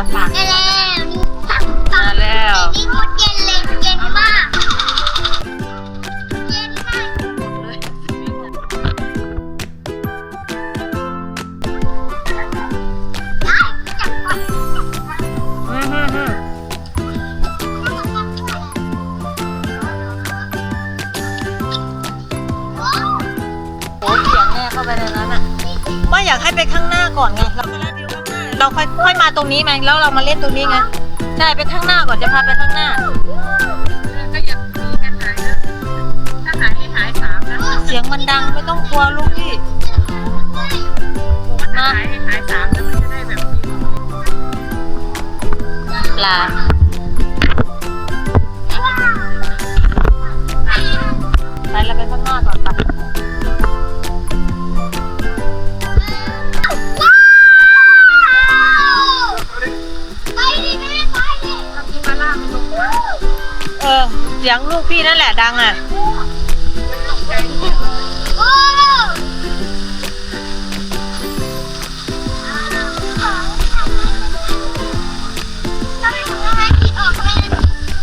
จะตักได้แล้วนี่ตักตัมากแล้วนี่โคตรเย็นเลยเย็นมาก เย็นมาก ได้จับก่อนอืมอืมอืมโอ้เสียงแน่เข้าไปในนั้นอะว่าอยากให้ไปข้างหน้าก่อนไงเราไปเล่นวิวข้างหน้า เราค่อยค่อยมาตรงนี้ไหมแล้วเรามาเล่นตรงนี้ไงใช่ไปข้างหน้าก่อนจะพาไปข้างหน้า ก็ยังมีกันหายนะถ้าหายให้หายสามนะเสียงมันดังไม่ต้องกลัวลูกพี่ ถ้าหายให้หายสามแล้วมันจะได้แบบมีปลาไปเราไปข้างหน้าก่อนปะไป เสียงลูกพี่นั่นแหละดังอะโอ้ทำไมถึงทำไมผิดออกไป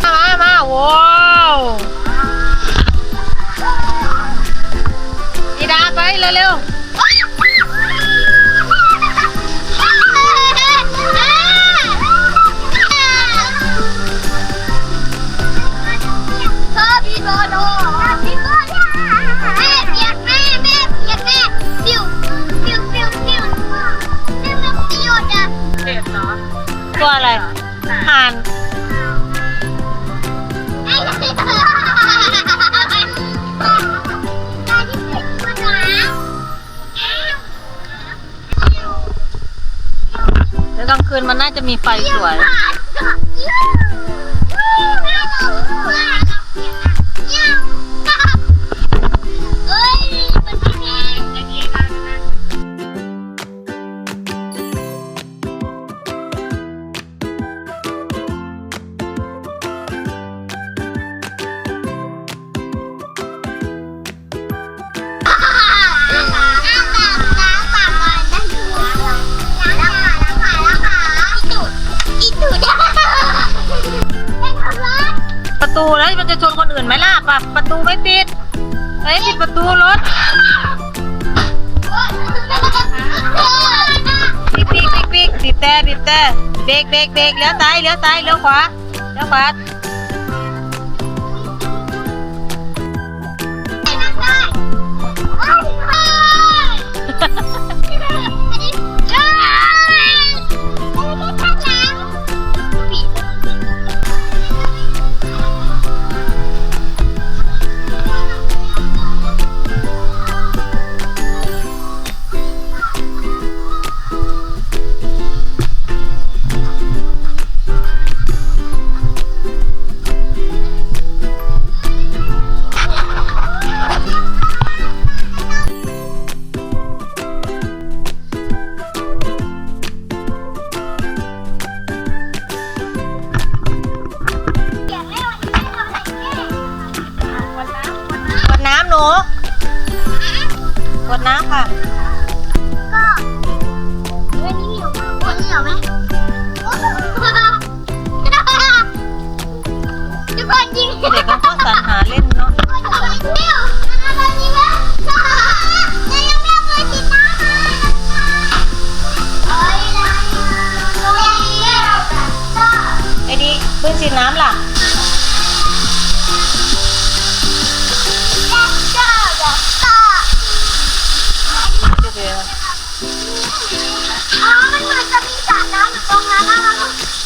มามาว้าวอีดาไปเร็วเตัวอะไรห่านแล้วกลางคืนมันน่าจะมีไฟสวย ตูแล้วมันจะชนคนอื่นไหมล่ะปะประตูไม่ปิดเฮ้ยปิดประตูรถปิ๊กปิ๊กปิ๊กปิ๊กบีบแต่บีบแต่เบรกเบรกเบรกเลี้ยวซ้ายเลี้ยวซ้ายเลี้ยวขวาเลี้ยวขวาาก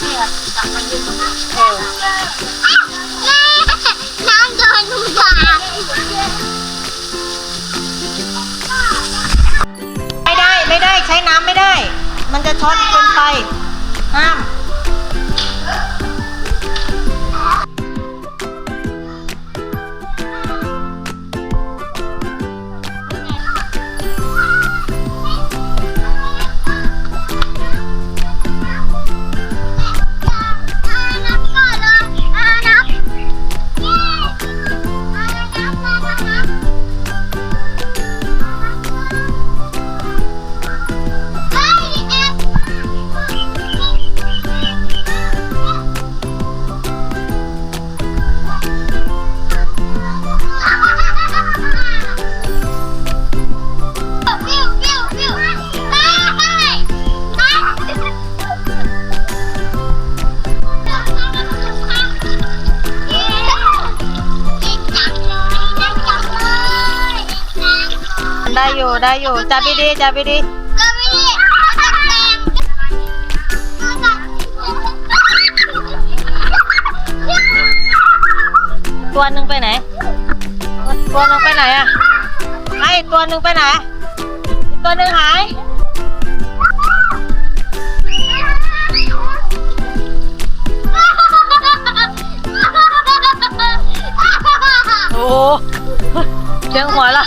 เนี่ยจับมันยืนตรงนั้นเออแม่น้ำโดนหูสาไม่ได้ไม่ได้ใช้น้ำไม่ได้ มันจะช็อตเกินไปห้าม ได้อยู่จับดีๆจับดีก็ไม่ได้ตะแกรงๆตัวหนึ่งไปไหน ตัวหนึ่งไปไหนอะไอ้ตัวหนึ่งไปไหนอีกตัวหนึ่งหาย โอ้โหเชียงหัวละ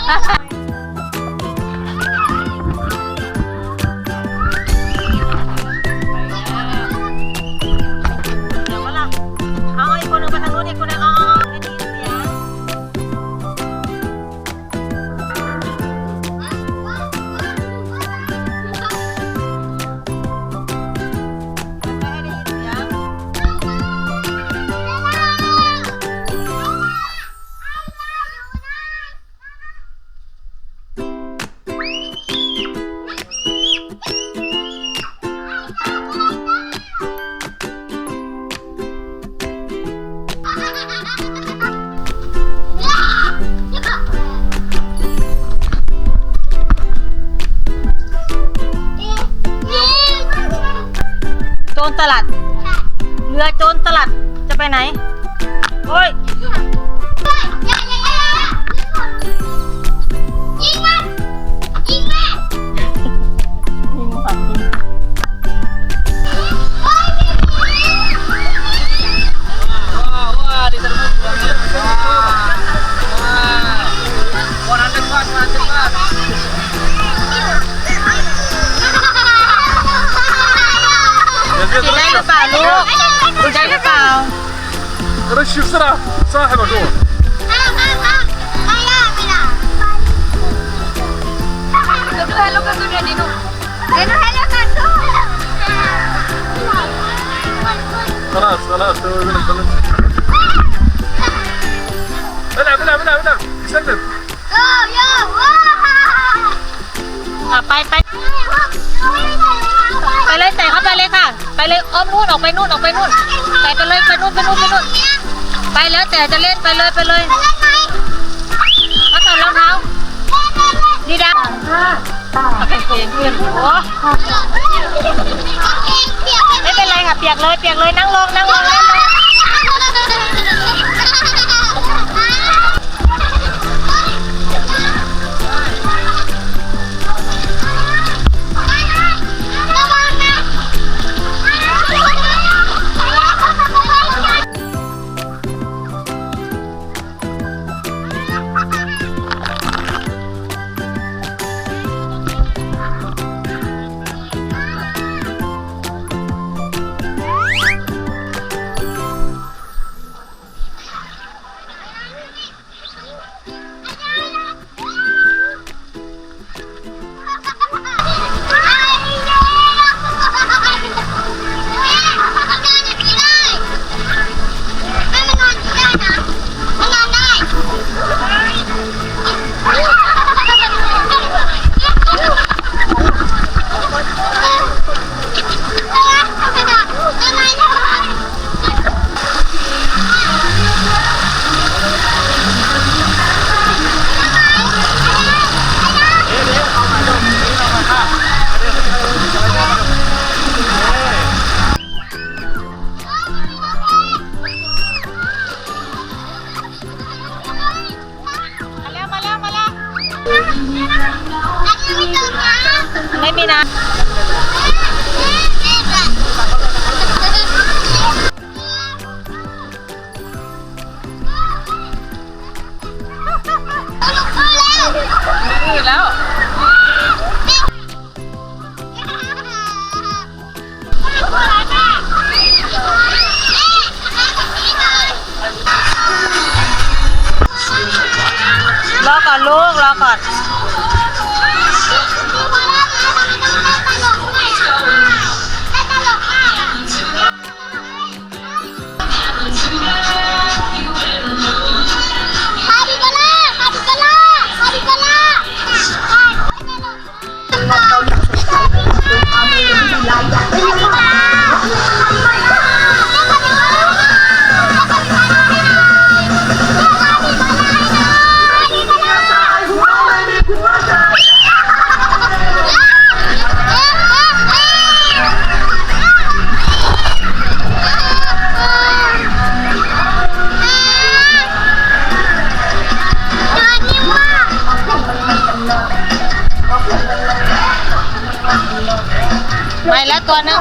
رش بسرعة صاحبه جوه Hello, hello, hello, Dino. خلاص خلاص سوي منك خلاص العب العب العب العب سلم อ่ะไปไปไปเลยใส่เข้าไปเลยค่ะ ไปเลยอ้อมนู่นออกไปนู่นออกไปนู่นใส่ไปเลยไปนู่นไปนู่นไปนู่น ไปแล้วแต่จะเล่นไปเลยไปเลยมาถอดรองเท้าดีดังเอากางเกงเพื่อนโอ้ไม่เป็นไรค่ะเปียกเลยเปียกเลยนั่งลงนั่งลงเล่นเลย รอก่อนลูก รอก่อน ก่อนนะ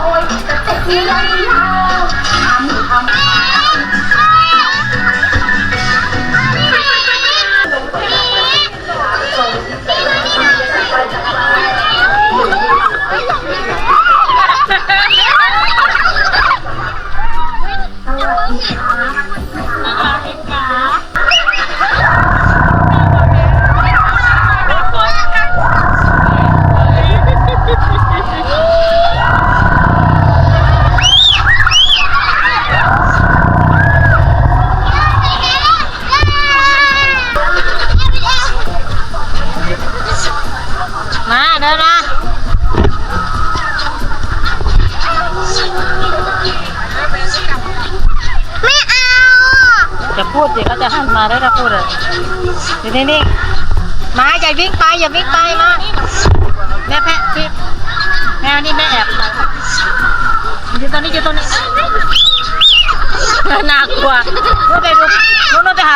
มาได้ถ้าพูดเลยอยู่นี่นี่มาอย่าวิ่งไปอย่าวิ่งไปมาแม่แพะพี่แม่นี่แม่แอบอยู่ตอนนี้อยู่ตรงนี้น่ากลัวนู่นไปดูนู่นนู่นไปหา